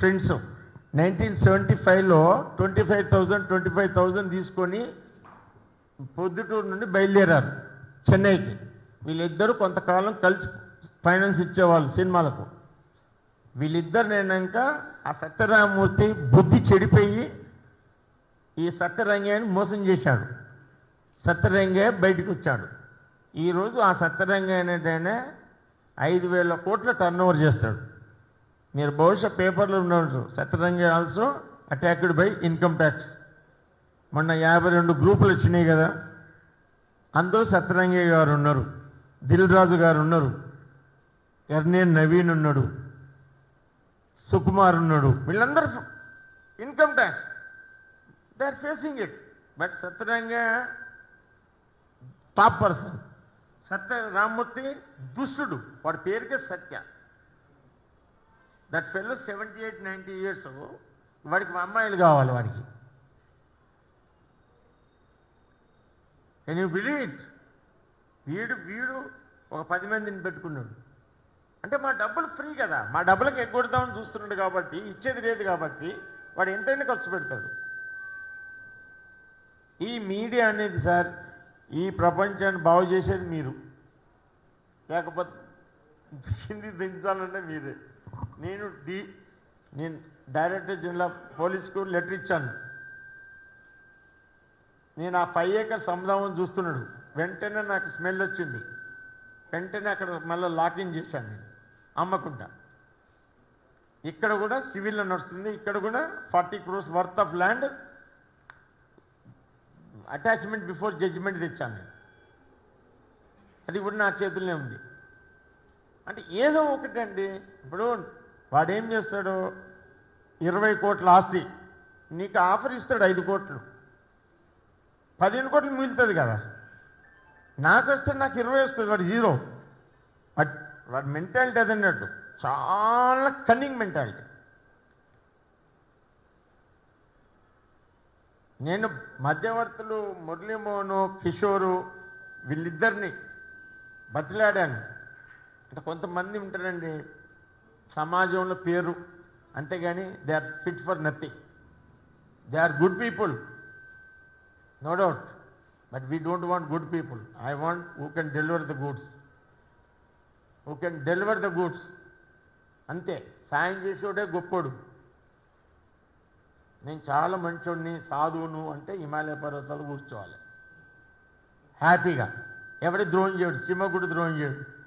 Friends nineteen seventy ఫైవ్లో twenty five thousand twenty five thousand తీసుకొని పొద్దుటూరు నుండి బయలుదేరారు చెన్నైకి. వీళ్ళిద్దరూ కొంతకాలం కలిసి ఫైనాన్స్ ఇచ్చేవాళ్ళు సినిమాలకు. వీళ్ళిద్దరు నేనాక ఆ సత్యరామూర్తి బుద్ధి చెడిపోయి ఈ సత్యరంగయ్యని మోసం చేశాడు. సత్యరంగయ్య బయటికి వచ్చాడు. ఈరోజు ఆ సత్యరంగయ్య అనేటైనా ఐదు వేల కోట్ల టర్న్ ఓవర్ చేస్తాడు. మీరు బహుశా పేపర్లో ఉండవచ్చు. Satyarangaiah also attacked by income tax మొన్న యాభై రెండు గ్రూపులు వచ్చినాయి కదా. అందులో సత్యరంగయ్య గారు ఉన్నారు. దిల్ రాజు గారు ఉన్నారు. ఎర్నే నవీన్ ఉన్నాడు. సుకుమార్ ఉన్నాడు. వీళ్ళందరూ income tax they are facing it but Satyaranga top person Satya Rammurthy దుష్టుడు. వాడి పేరుకే Satya. That fellow seventy eight ninety years వాడికి మా అమ్మాయిలు కావాలి వాడికి. కెన్ యూ బిలీవ్ ఇట్ వీడు వీడు ఒక పది మందిని పెట్టుకున్నాడు. అంటే మా డబ్బులు ఫ్రీ కదా. మా డబ్బులకు ఎగ్గొడదామని చూస్తున్నాడు కాబట్టి ఇచ్చేది లేదు కాబట్టి వాడు ఎంతైనా ఖర్చు పెడతాడు. ఈ మీడియా అనేది సార్ ఈ ప్రపంచాన్ని బాగు చేసేది మీరు. లేకపోతే కింది దించాలంటే మీరే. నేను డి నేను డైరెక్టర్ జనరల్ పోలీస్కు లెటర్ ఇచ్చాను. నేను ఆ ఫైవ్ ఏకర్స్ అమ్ముదామని చూస్తున్నాడు. వెంటనే నాకు స్మెల్ వచ్చింది. వెంటనే అక్కడ మళ్ళీ లాకింగ్ చేశాను నేను అమ్మకుండా. ఇక్కడ కూడా సివిల్లో నడుస్తుంది. ఇక్కడ కూడా forty crores worth of land attachment before judgement తెచ్చాను నేను. అది కూడా నా చేతుల్లో ఉంది. అంటే ఏదో ఒకటండి. ఇప్పుడు వాడేం చేస్తాడు? ఇరవై కోట్ల ఆస్తి. నీకు ఆఫర్ ఇస్తాడు ఐదు కోట్లు. పదిహేను కోట్లు మిగులుతుంది కదా. నాకు వస్తే నాకు ఇరవై వస్తుంది వాడు జీరో. బట్ వాడి మెంటాలిటీ అదన్నట్టు. చాలా కన్నింగ్ మెంటాలిటీ. నేను మధ్యవర్తులు మురళీమోహను కిషోరు వీళ్ళిద్దరిని బతిలాడాను. అంటే కొంతమంది ఉంటారండి సమాజంలో పేరు. అంతేగాని they are fit for nothing. They are good people. No doubt. But we don't want good people. I want who can deliver the goods. Who can deliver the goods. అంతే. సాయం చేసేవాడే గొప్పోడు. నేను చాలా మంచోడిని సాధువును అంటే హిమాలయ పర్వతాలు కూర్చోవాలి. హ్యాపీగా. ఎవడి ద్రోహం చేయడు. సింహకుడు ద్రోహం చేయడు.